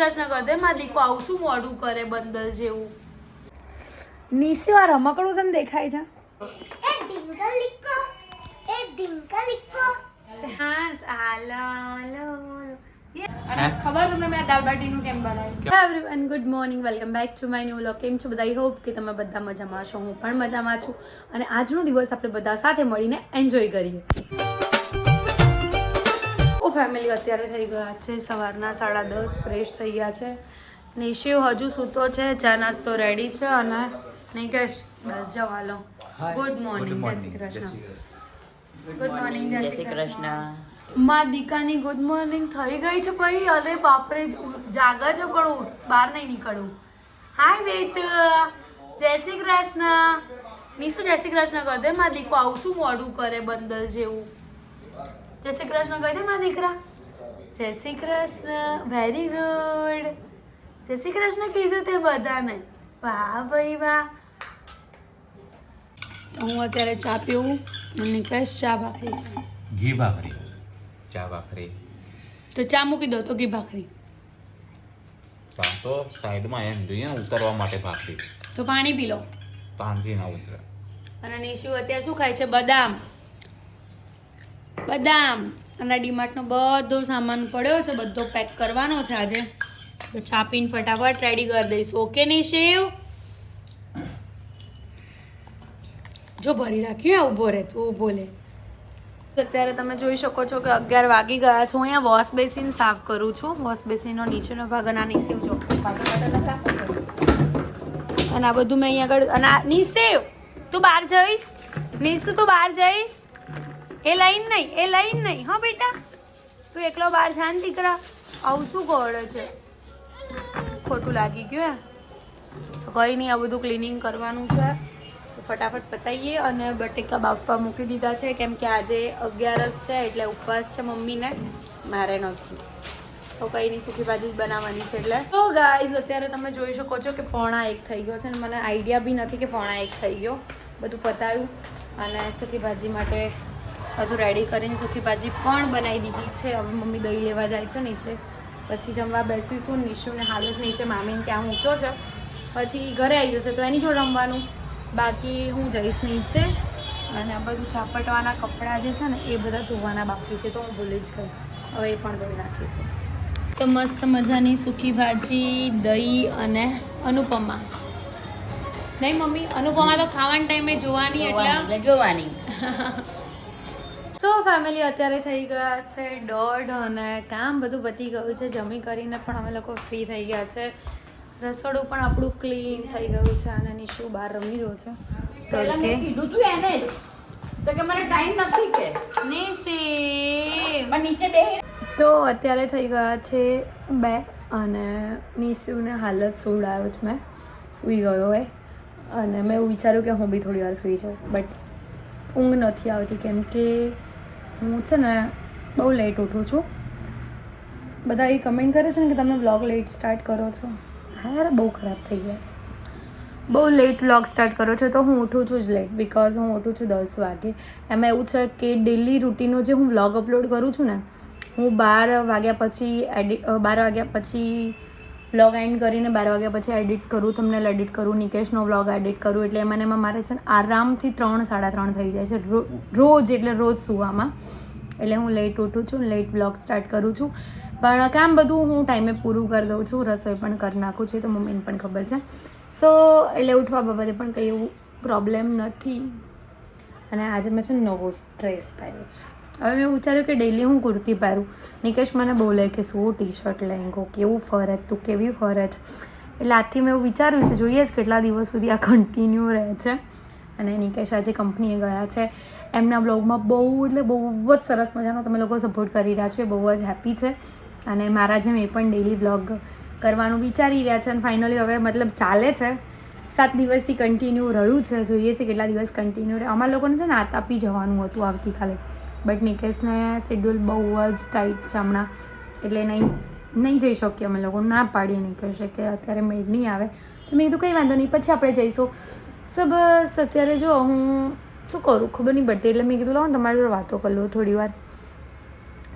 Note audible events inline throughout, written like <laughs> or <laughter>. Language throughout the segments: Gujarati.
કૃષ્ણ કરી દે માં દીકો આવું શું મોઢું કરે બંદલ જેવું? નીસી વાર રમકડું તને દેખાય છે. એ ડિંગલ લીકો એ ડિંગલ લીકો. હા? આલો ખબર તમને મેં દાલ બાટીનું કેમ બનાવ્યું? Everyone good morning welcome back to my new vlog કેમ છો બધા હોપ કે તમે બધા મજામાં છો હું પણ મજામાં છું. અને આજનો દિવસ આપણે બધા સાથે મળીને એન્જોય કરીએ. ફેમિલી અત્યારે થઈ ગયા છે. સવારના સાડા દસ ફ્રેશ થઈ ગયા છે. નિશિવ હજુ સૂતો છે. ચા નાસ્તો રેડી છે અને નિકેશ બસ જવા હાલો. ગુડ મોર્નિંગ જય શ્રી કૃષ્ણ. ગુડ મોર્નિંગ જય શ્રી કૃષ્ણ. માં દીકાની ગુડ મોર્નિંગ થઈ ગઈ છે ભાઈ. અરે બાપરે જાગા છે પણ બહાર નહીં નીકળું. હાય વેત. જય શ્રી કૃષ્ણ. નિશું જય શ્રી કૃષ્ણ. કર દે માં દીકો આવું શું મોડું કરે બંદલ જેવું? જય શ્રી કૃષ્ણ કહી દે મારા દીકરા. જય શ્રી કૃષ્ણ વેરી ગુડ જય શ્રી કૃષ્ણ કીધું તે બધાને. વાહ ભાઈ વાહ. હું અત્યારે ચા પીવું અને કહીશ ચા ભાખરી. ઘી ભાખરી. ચા ભાખરી. તો ચા મૂકી દો તો ઘી ભાખરી. ચા તો સાઈડમાં એમ જોઈએ ઉતરવા માટે ભાખરી. તો પાણી પી લો. પાણી ના ઉતરે. અને નિશુ અત્યારે શું ખાય છે? બદામ. બદામ. અને ડીમાર્ટનો બધો સામાન પડ્યો છે, બધો પેક કરવાનો છે આજે. તો છાપીને ફટાફટ રેડી કરી દઈશ. ઓકે નિશિવ જો ભરી રાખ્યું, આ ઊભો રહે, તું ઊભો લે. અત્યારે તમે જોઈ શકો છો કે અગિયાર વાગી ગયા છે. અહીંયા વોશ બેસિન સાફ કરું છું. વોશ બેસિનનો નીચેનો ભાગ અને આ નીસેવ જો. અને આ બધું મેં અહીંયા આગળ અને આ નિશિવ તું બહાર જઈશ? નિશુ, તું બહાર જઈશ? એ લાઈન નહીં, એ લાઈન નહીં, હા બેટા? તું એકલો બહાર ને દીકરા. આવું શું ગોળે છે? ખોટું લાગી ગયું હે કંઈ નહીં, આ બધું ક્લિનિંગ કરવાનું છે. તો ફટાફટ પતાવીએ અને બટેકા બાફવા મૂકી દીધા છે. કેમ કે આજે અગિયારસ છે, એટલે ઉપવાસ છે મમ્મીને. મારે નથી. તો કંઈ નહીં, સૂકી ભાજી બનાવવાની છે એટલે. તો ગાઈઝ અત્યારે તમે જોઈ શકો છો કે પોણા એક થઈ ગયો છે અને મને આઈડિયા બી નથી કે પોણા એક થઈ ગયો. બધું પતાવ્યું અને સૂકી ભાજી માટે બધું રેડી કરીને સૂકી ભાજી પણ બનાવી દીધી છે. હવે મમ્મી દહીં લેવા જાય છે નીચે. પછી જમવા બેસીશું નિશુને હાલ જ નીચે મામીને ત્યાં મૂક્યો છે. પછી ઘરે આવી જશે તો એની જોડે રમવાનું. બાકી હું જઈશ નીચે અને આ બધું ચાપટવાના કપડાં જે છે ને એ બધા ધોવાના બાકી છે તો હું ભૂલી જ ગઈ. હવે એ પણ ધોઈ નાખીશું. તો મસ્ત મજાની સૂકી ભાજી દહીં અને અનુપમા. નહીં મમ્મી અનુપમા તો ખાવાના ટાઈમે જોવાની એટલે જોવાની. <laughs> સો ફેમિલી અત્યારે થઈ ગયા છે દોઢ અને કામ બધું પતી ગયું છે. જમી કરીને પણ અમે લોકો ફ્રી થઈ ગયા છે. રસોડું પણ આપણું ક્લીન થઈ ગયું છે અને નિશુ બહાર રમી રહ્યો છે. તો કે કીધું તું એને જ. તો કે મને ટાઈમ નથી કે. પણ નીચે તો અત્યારે થઈ ગયા છે બે અને નિશુને હાલત સુવડાવ્યો છે મેં. સૂઈ ગયો હોય અને મેં એવું વિચાર્યું કે હું બી થોડી વાર સૂઈ જાઉં. બટ ઊંઘ નથી આવતી કેમ કે હું છે ને બહુ લેટ ઉઠું છું. બધા એ કમેન્ટ કરે છે ને કે તમે બ્લોગ લેટ સ્ટાર્ટ કરો છો. હા બહુ ખરાબ થઈ ગયા છે. બહુ લેટ વ્લોગ સ્ટાર્ટ કરો છો તો હું ઉઠું છું જ લેટ બિકોઝ હું ઉઠું છું દસ વાગે. એમાં એવું છે કે ડેલી રૂટીનનો જે હું બ્લોગ અપલોડ કરું છું ને, હું બાર વાગ્યા પછી એડિટ બાર વાગ્યા પછી વ્લોગ એન્ડ કરીને બાર વાગ્યા પછી એડિટ કરું તમને એડિટ કરું, નિકેશનો વ્લોગ એડિટ કરું, એટલે એમાં એમાં મારે છે ને આરામથી ત્રણ, સાડા ત્રણ થઈ જાય છે. રોજ એટલે રોજ સુવામાં. એટલે હું લેટ ઉઠું છું લેટ વ્લોગ સ્ટાર્ટ કરું છું. પણ કામ બધું હું ટાઈમે પૂરું કરી દઉં છું, રસોઈ પણ કરી નાખું છું તો મમ્મીને પણ ખબર છે. સો એટલે ઉઠવા બાબતે પણ કંઈ એવું પ્રોબ્લેમ નથી. અને આજે મેં છે નવો સ્ટ્રેસ પહેર્યો છે. હવે મેં વિચાર્યું કે ડેલી હું કુર્તી પહેરું. નિકેશ મને બોલે કે, શું ટી શર્ટ લેંગો? કેવું ફરે તું કેવી ફરે છે એટલે આજથી મેં એવું વિચાર્યું છે, જોઈએ જ કેટલા દિવસ સુધી આ કન્ટિન્યુ રહે છે. અને નિકેશ આજે કંપનીએ ગયા છે. એમના બ્લોગમાં બહુ, એટલે બહુ જ સરસ મજાનો તમે લોકો સપોર્ટ કરી રહ્યા છો, એ બહુ જ હેપી છે. અને મારા જેમ એ પણ ડેલી બ્લોગ કરવાનું વિચારી રહ્યા છે. અને ફાઇનલી હવે મતલબ ચાલે છે. સાત દિવસથી કન્ટિન્યુ રહ્યું છે. જોઈએ છે કેટલા દિવસ કન્ટિન્યુ રહે. અમારા લોકોને છે ને આતાપી જવાનું હતું આવતીકાલે. બટ નિકેશને શેડ્યુલ બહુ જ ટાઈટ છે હમણાં. એટલે નહીં નહીં જઈ શકીએ અમે લોકો. ના પાડીએ નીકળશે કે અત્યારે મેડ નહીં આવે. તો મેં કીધું, કંઈ વાંધો નહીં, પછી આપણે જઈશું. સો બસ, અત્યારે જો હું શું કરું? ખબર નહીં પડતી. એટલે મેં કીધું લો તમારી જોડે વાતો કરી લઉં થોડી વાર.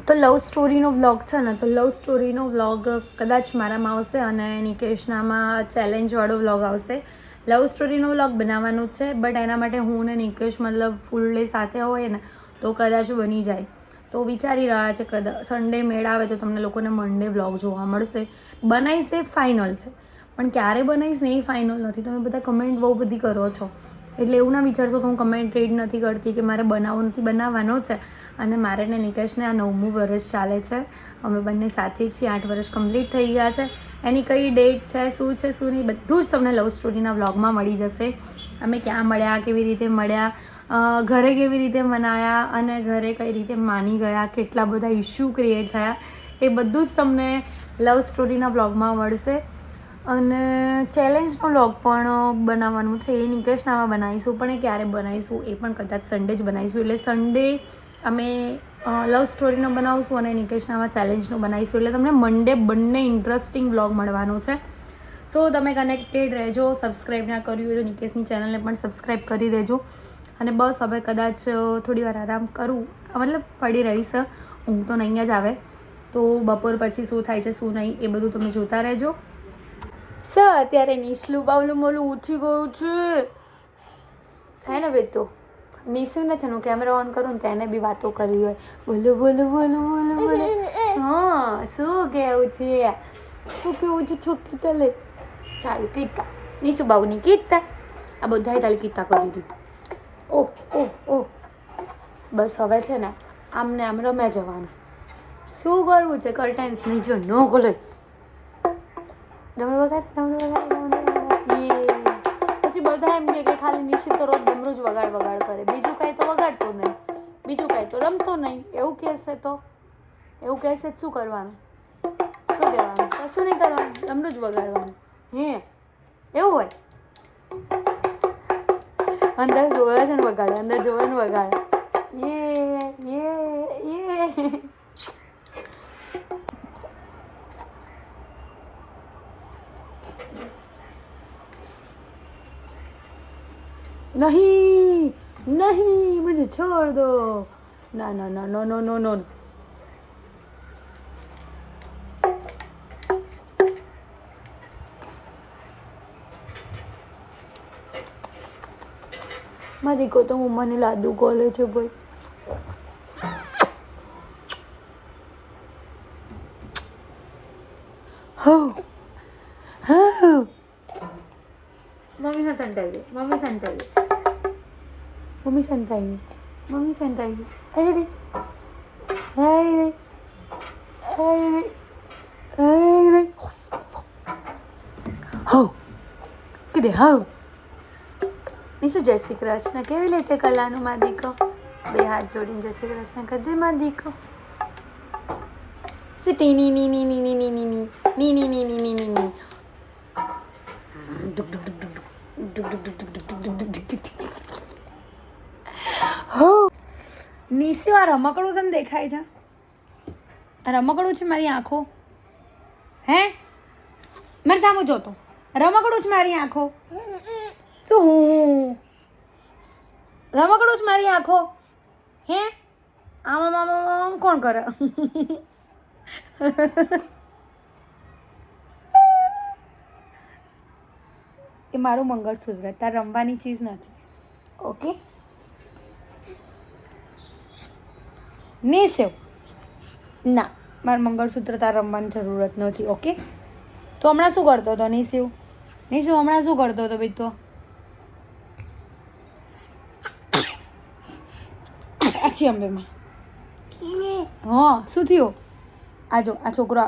તો લવ સ્ટોરીનો વ્લોગ છે ને, તો લવ સ્ટોરીનો વ્લોગ કદાચ મારામાં આવશે અને નિકેશનામાં ચેલેન્જવાળો વ્લોગ આવશે. લવ સ્ટોરીનો વ્લોગ બનાવવાનો છે, બટ એના માટે હું ને નિકેશ મતલબ ફૂલ ડે સાથે હોય ને તો કદાચ બની જાય. તો વિચારી રહ્યા છે કદા સન્ડે મેળ આવે તો તમને લોકોને મંડે વ્લોગ જોવા મળશે. બનાવીશ એ ફાઇનલ છે. પણ ક્યારે બનાવીશ ને એ ફાઇનલ નથી. તમે બધા કમેન્ટ બહુ બધી કરો છો. એટલે એવું ના વિચારશો કે હું કમેન્ટ રીડ નથી કરતી કે મારે બનાવવો નથી. બનાવવાનો છે. અને મારે ને નિકેશને આ નવમું વર્ષ ચાલે છે. અમે બંને સાથે છીએ. આઠ વર્ષ કમ્પ્લીટ થઈ ગયા છે. એની કઈ ડેટ છે, શું છે, શું નહીં, બધું જ તમને લવ સ્ટોરીના વ્લોગમાં મળી જશે. અમે ક્યાં મળ્યા, કેવી રીતે મળ્યા ઘરે કેવી રીતે મનાયા અને ઘરે કઈ રીતે માની ગયા, કેટલા બધા ઇશ્યુ ક્રિએટ થયા, એ બધું જ તમને લવ સ્ટોરીના વ્લોગમાં મળશે. અને ચેલેન્જનો વ્લોગ પણ બનાવવાનું છે, એ નિકેશનામાં બનાવીશું, પણ એ ક્યારે બનાવીશું એ પણ કદાચ સન્ડે જ બનાવીશું. એટલે સન્ડે અમે લવ સ્ટોરીનો બનાવીશું અને નિકેશનામાં ચેલેન્જનો બનાવીશું. એટલે તમને મંડે બંને ઇન્ટરેસ્ટિંગ વ્લોગ મળવાનો છે. સો તમે કનેક્ટેડ રહેજો સબસ્ક્રાઈબ ના કર્યું હોય તો નિકેશની ચેનલને પણ સબસ્ક્રાઈબ કરી દેજો. અને બસ હવે કદાચ થોડી વાર આરામ કરું. મતલબ પડી રહીશ. ઊંઘ તો નહીં જ આવે. તો બપોર પછી શું થાય છે, શું નહીં, એ બધું તમે જોતા રહેજો. સર, અત્યારે નીચલું બાવલું, મોલું ઉઠી ગયું છે. હે ને બેન તો નીસું ને છે હું કેમેરા ઓન કરું ને તો એને બી વાતો કરવી હોય. બોલો બોલો બોલો બોલો બોલો. હા, શું કેવું છે? શું કેવું છે, છોકરી તલે? સારું કીતા નીસું બાવની કીતા આ બધાય તાલે કીતા કરી દીધું. ઓહ ઓહ ઓહ. બસ હવે છે ને, આમને આમ રમ્યા જવાનું. શું કરવું છે? કરટાઈમ્સ નહીં જો ન ખોલે. ડમરું વગાડ ડમરું વગાડ પછી બધા એમ કે ખાલી નિશ્ચિત રોજ ડમરું જ વગાડ વગાડ કરે. બીજું કાંઈ તો વગાડતો નહીં. બીજું કાંઈ તો રમતો નહીં. એવું કહેશે તો? એવું કહેશે શું કરવાનું? શું કહેવાનું? કશું નહીં કરવાનું. ડમરું જ વગાડવાનું. હે. એવું હોય? અંદર જોવે છે ને વગાડે, અંદર જોવે ને વગાડે. યે યે યે. નહીં નહીં મુજે છોડ દો. ના ના ના, નો નો નો નો. મારી દીકો તો હું મને લાદુ કોલે છે ભાઈ હો હો મમ્મી ને સંતાઈ ગઈ મમ્મી સંતાઈ ગઈ મમ્મી સંતાઈ ગઈ મમ્મી સંતાઈ ગઈ અરે રે અરે રે અરે રે અરે રે હો કીધે હો નીસુ જય શ્રી કૃષ્ણ કેવી રીતે કલાનું માં દીકો બે હાથ જોડીને જય શ્રી કૃષ્ણ કદે માં દીકો સિટી ની ની ની ની ની ની ની ની ની ની ની ની ની ની હો નીસ્યો આ રમકડું તને દેખાય છે રમકડું છે મારી આંખો હે મારે સામું જોતો રમકડું છે મારી આંખો શું હું રમકડું જ મારી આંખો. હે? આમ આમ આમ કોણ કરે? એ મારું મંગળસૂત્ર તાર રમવાની ચીજ નથી. ઓકે. નહીં સેવ ના. મારે મંગળસૂત્ર તાર રમવાની જરૂરત નથી ઓકે? તો હમણાં શું કરતો હતો નિશિવ નિશિવ હમણાં શું કરતો હતો ભાઈ તો આછી અંબેમાં. હા શું થયું? આ જો આ છોકરો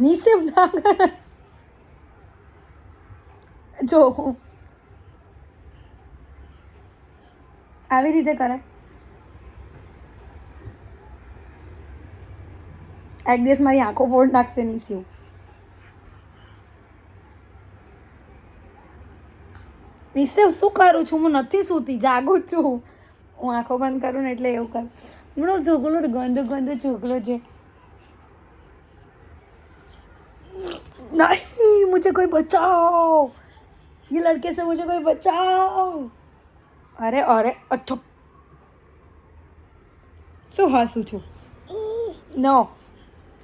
નિશિવ ના કરે. જો. આવી રીતે કરે. એક દિવસ મારી આંખો ફોડ નાખશે નિસ્યુ નિસ્યુ શું કરું છું? હું નથી સૂતી જાગું જ છું. હું આંખો બંધ કરું ને એટલે એવું કરું. બરો ઢોકલો ગંદુ ગંદુ છોકલો છે. નહીં, મુજે કોઈ બચાવ. ये लड़के से मुझे कोई बचाओ અરે અરે, અઠો. શું હાસું છું? નો.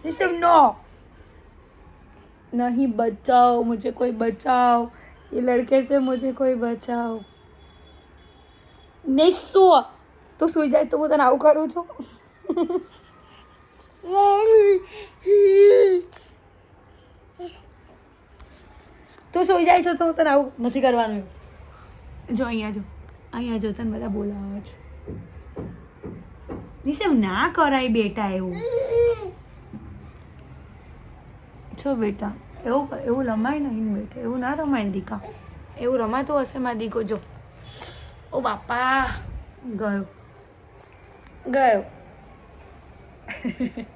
દિસમ નો. નહીં, બચાવ, મુજે કોઈ બચાવ. ये લડકે સે मुझे કોઈ બચાવ. નિશુ તું સુઈ જાય તો હું તને આવું કરું છું. તું સુઈ જાય છો તો હું તને આવું નથી કરવાનું. જો અહીંયા જો. અહીંયા જો તને બધા બોલાવે છે. નિશુ ના કરાય બેટા એવું. છો બેટા, એવું એવું રમાય નહીં બેટા, એવું ના રમાય ને દીકા. એવું રમાતું હશે મા દીકો, જો. ઓ બાપા. ગયો. ગયો. <laughs>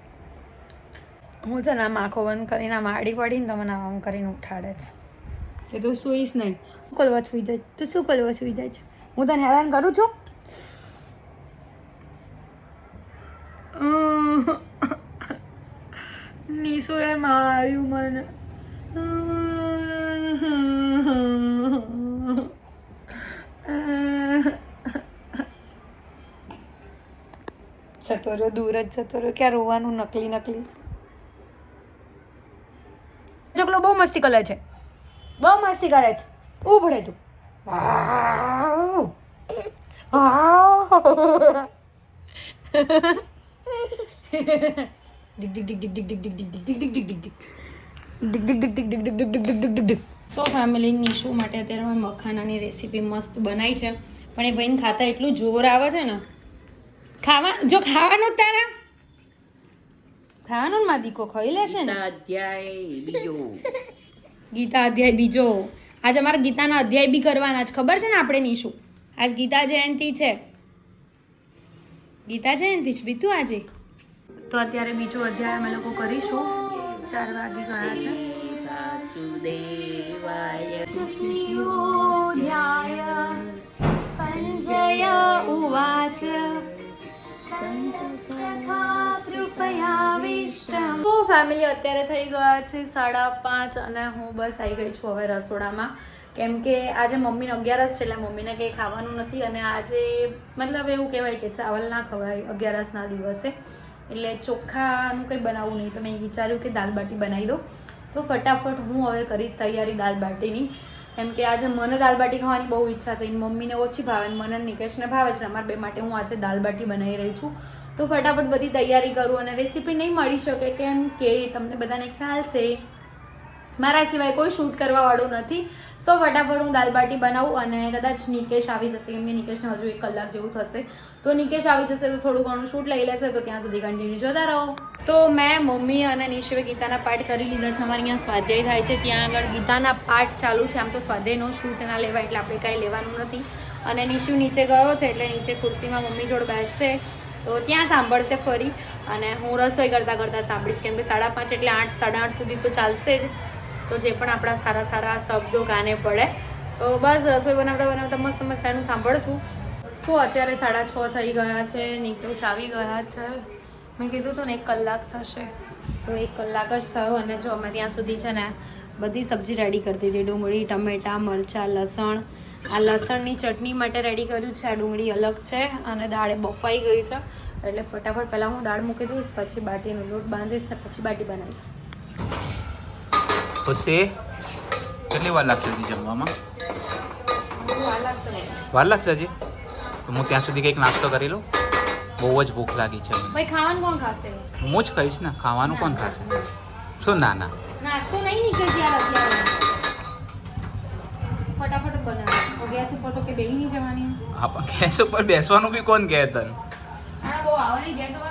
હું છે ને આમ આંખો બંધ કરીને આમ આડી પડીને તો મને આમ કરીને ઉઠાડે છે. કે તું સુઈશ નહીં. શું કરવા સુઈ જાય? તું શું કરવા સુઈ જાય છે? હું તને હેરાન કરું છું? <laughs> નીસુએ માર્યું મને. જતો રહ્યો દૂર જ જતો રહ્યો ક્યાં રોવાનું નકલી નકલી ચકલો બહુ મસ્તી કરે છે. બહુ મસ્તી કરે છે. ઉભળે તું. સો ફેમિલી નિશુ માટે અત્યારે મેં મખાનાની રેસીપી મસ્ત બનાવી છે. પણ એ ભાઈને ખાતા એટલું જોર આવે છે ને ખાવા જો ખાવાનું જ તારા ખાવાનું માં દીકો ખાઈ લેશે ને અધ્યાય બીજો ગીતા અધ્યાય બીજો આજે અમારે ગીતાના અધ્યાય બી કરવાના છે ખબર છે ને આપણે નીશું આજ ગીતા જયંતિ છે ગીતા જયંતિ જ બીતું આજે તો અત્યારે બીજો અધ્યાય અમે લોકો કરીશું ચાર વાગી ગયા છે સંજય ઉવાચ ફેમિલી અત્યારે થઈ ગયા છે સાડા પાંચ અને હું બસ આવી ગઈ છું હવે રસોડામાં. કેમ કે આજે મમ્મીને અગિયારસ છે એટલે મમ્મીને કંઈ ખાવાનું નથી અને આજે મતલબ એવું કહેવાય કે ચાવલ ના ખવાય અગિયારસના દિવસે. એટલે ચોખ્ખાનું કંઈ બનાવવું નહીં. તો મેં વિચાર્યું કે દાલ બાટી બનાવી દો તો ફટાફટ હું હવે કરીશ તૈયારી દાલ બાટીની. કેમ કે આજે મને દાલ બાટી ખાવાની બહુ ઈચ્છા થઈ મમ્મીને ઓછી ભાવે મને નિકેશને ભાવે છે અમારા બે માટે હું આજે દાલ બાટી બનાવી રહી છું. તો ફટાફટ બધી તૈયારી કરું અને રેસીપી નહીં મળી શકે, કેમ કે તમને બધાને ખ્યાલ છે. મારા સિવાય કોઈ શૂટ કરવા વાળું નથી. સો ફટાફટ હું દાલબાટી બનાવું અને કદાચ નિકેશ આવી જશે. કેમ કે નિકેશને હજુ એક કલાક જેવું થશે. તો નિકેશ આવી જશે તો થોડું ઘણું શૂટ લઈ લેશે તો ત્યાં સુધી કન્ટિન્યુ જોતા રહો. તો મેં મમ્મી અને નિશુએ ગીતાના પાઠ કરી લીધા છે. અમારે અહીંયા સ્વાધ્યાય થાય છે. ત્યાં આગળ ગીતાના પાઠ ચાલુ છે. આમ તો સ્વાધ્યાયનો શૂટ ના લેવાય એટલે આપણે કાંઈ લેવાનું નથી. અને નિશુ નીચે ગયો છે એટલે નીચે ખુરશીમાં મમ્મી જોડે બેસશે. તો ત્યાં સાંભળશે ફરી. અને હું રસોઈ કરતાં કરતાં સાંભળીશ. કેમ કે સાડા પાંચ એટલે આઠ, સાડા આઠ સુધી તો ચાલશે જ. તો જે પણ આપણા સારા સારા શબ્દો કાને પડે. તો બસ રસોઈ બનાવતા બનાવતા મસ્ત એનું સાંભળશું. શું અત્યારે સાડા છ થઈ ગયા છે નિતોષ આવી ગયા છે. મેં કીધું હતું ને એક કલાક થશે. તો એક કલાક જ થયો અને જો અમે ત્યાં સુધી છે ને બધી સબ્જી રેડી કરી દીધી. ડુંગળી, ટમેટાં, મરચાં, લસણ. આ લસણની ચટણી માટે રેડી કર્યું છે. આ ડુંગળી અલગ છે અને દાળ બફાઈ ગઈ છે. એટલે ફટાફટ પહેલાં હું દાળ મૂકી દઈશ, પછી બાટીનો લોટ બાંધીશ ને પછી બાટી બનાવીશ. ખુશી કેટલી વાર લાગશે હજી જમવામાં? વાર લાગશે હજી? તો હું ત્યાં સુધી કંઈક નાસ્તો કરી લઉં. બહુ જ ભૂખ લાગી છે ભાઈ ખાવાનું કોણ ખાશે? હું જ કહીશ ને. ખાવાનું કોણ ખાશે? શું ના ના? નાસ્તો નહીં નીકળે ત્યાર અત્યારે. ફટાફટ બનાવ. ગેસ ઉપર તો કે બેહી નહીં જવાની. આપ ગેસ ઉપર બેસવાનું બી કોણ કહે તને? હા બહુ આવે ગેસ ઉપર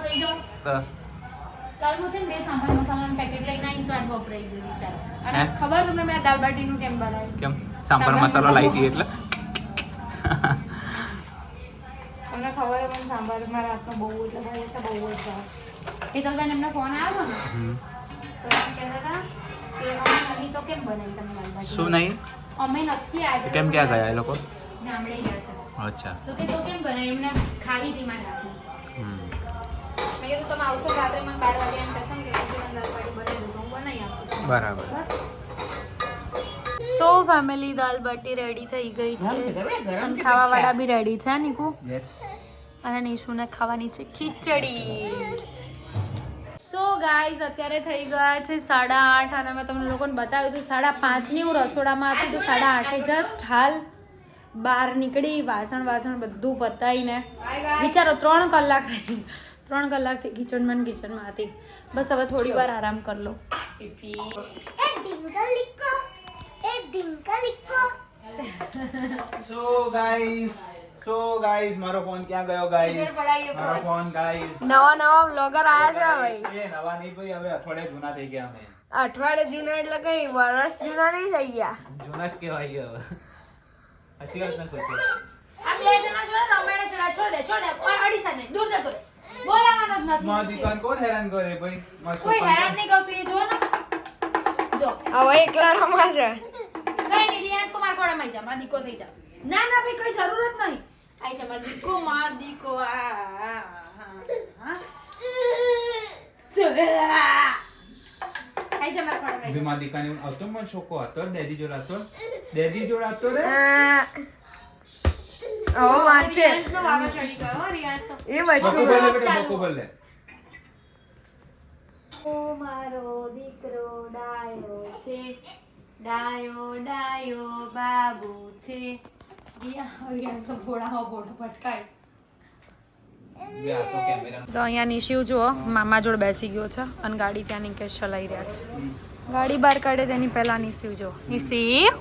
કાલ હું છે ને બે સાંભાર મસાલાનું પેકેટ લઈને આવીને તો આજ વપરાઈ ગયું વિચાર. અને ખબર તમને મેં દાલ બાટીનું કેમ બનાવ્યું? કેમ? સાંભાર મસાલો. લાવી એટલે? તમને ખબર પણ સાંભાર મારા બહુ એટલે ભાઈ એટલે બહુ જ ભાવ. તો એમને ફોન આવ્યો ને? તો એમ કહેતા હતા કે અમે તો કેમ બનાવી તમે દાલ બાટી? શું નહીં? અમે નથી આજે કેમ ક્યાં ગયા એ લોકો? ગામડે ગયા છે. અચ્છા. તો કે તો કેમ બનાવી? એમને ખાવી હતી મારા હાથની હમ. મેં કીધું તમે આવશો રાત્રે મને બાર વાગે એમ કહેશો ને કે હજી મને બાટી બનાવી દઉં હું બનાવી આપીશ બરાબર. સો ફેમિલી દાલ બાટી રેડી થઈ ગઈ છે. અને ખાવાવાળા બી રેડી છે નીકુ? યસ અને નિશુને ખાવાની છે ખીચડી. સો ગાઈઝ અત્યારે થઈ ગયા છે સાડા આઠ અને મેં તમને લોકોને બતાવ્યું હતું સાડા પાંચની હું રસોડામાં હતી તો સાડા આઠે જસ્ટ હાલ બહાર નીકળી વાસણ વાસણ બધું પતાવીને વિચારો ત્રણ કલાક થઈ ત્રણ કલાકથી કિચનમાં કિચનમાં હતી. બસ હવે થોડી વાર આરામ કરી લો. સો ગાઈસ સો ગાઈસ મારો ફોન ક્યાં ગયો ગાઈસ મારો ફોન ગાઈસ નવા નવા વ્લોગર આયા છે ભાઈ એ નવા નહીં ભાઈ હવે અઠવાડિયે જૂના થઈ ગયા અમે. અઠવાડિયે જૂના એટલે કઈ વર્ષ જૂના નહીં થઈ ગયા. જૂના જ કહેવાય હવે. સાચી વાત નથી આ બે જણા છે ને રમેણે છે છોડ દે છોડ દે ઓય અડીસા નહીં દૂર જતો રહે. બોલાવાનો જ નથી માં દુકાન કોણ હેરાન કરે ભાઈ? કોઈ હેરાન નહીં કરતું એ જો ને. જો. હવે એકલા રમા છે કઈ નહીં રિયાન્સ તો માર કોડામાં જા માં દીકો થઈ જા. ના ના ભાઈ કોઈ જરૂર જ નહીં. આઈ જા માર દીકો માર દીકો આ હા હા. આઈ જા માર કોડામાં ભાઈ મારી આવતો મને છોકો હતો ડેડી જોડાતો ડેડી જોડાતો રે? એ બચકું ઓ મારો દીકરો ડાયો છે. ડાયો ડાયો બાબુ છે. તો અહીંયા નિશિવ જુઓ મામા જોડે બેસી ગયો છે અને ગાડી ત્યાં નિકેશ ચલાવી રહ્યા છે. ગાડી બહાર કાઢે તેની પહેલા નિશિવ જુઓ. નિશિવ?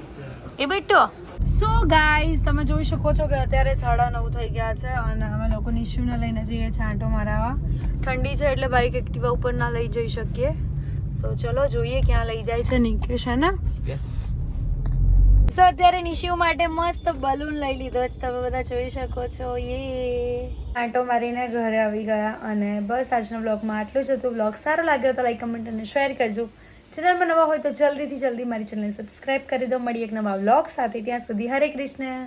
એ બેટો સો ગાઈઝ તમે જોઈ શકો છો કે અત્યારે સાડા નવ થઈ ગયા છે અને અમે લોકો નિશુને લઈને જઈએ છીએ આંટો મારાવા. ઠંડી છે એટલે બાઇક એક્ટિવા ઉપર ના લઈ જઈ શકીએ. સો ચલો જોઈએ ક્યાં લઈ જાય છે નિકેશ હે ને? સો અત્યારે નિશિવ માટે મસ્ત બલૂન લઈ લીધો છે. તમે બધા જોઈ શકો છો. યે આંટો મારીને ઘરે આવી ગયા અને બસ આજનો બ્લોગમાં આટલું જ હતું. બ્લોગ સારો લાગ્યો તો લાઈક કમેન્ટ અને શેર કરજો. ચેનલમાં નવા હોય તો જલ્દીથી જલ્દી મારી ચેનલને સબસ્ક્રાઇબ કરી દો. મળી એક નવા વ્લોગ સાથે. ત્યાં સુધી હરે કૃષ્ણ.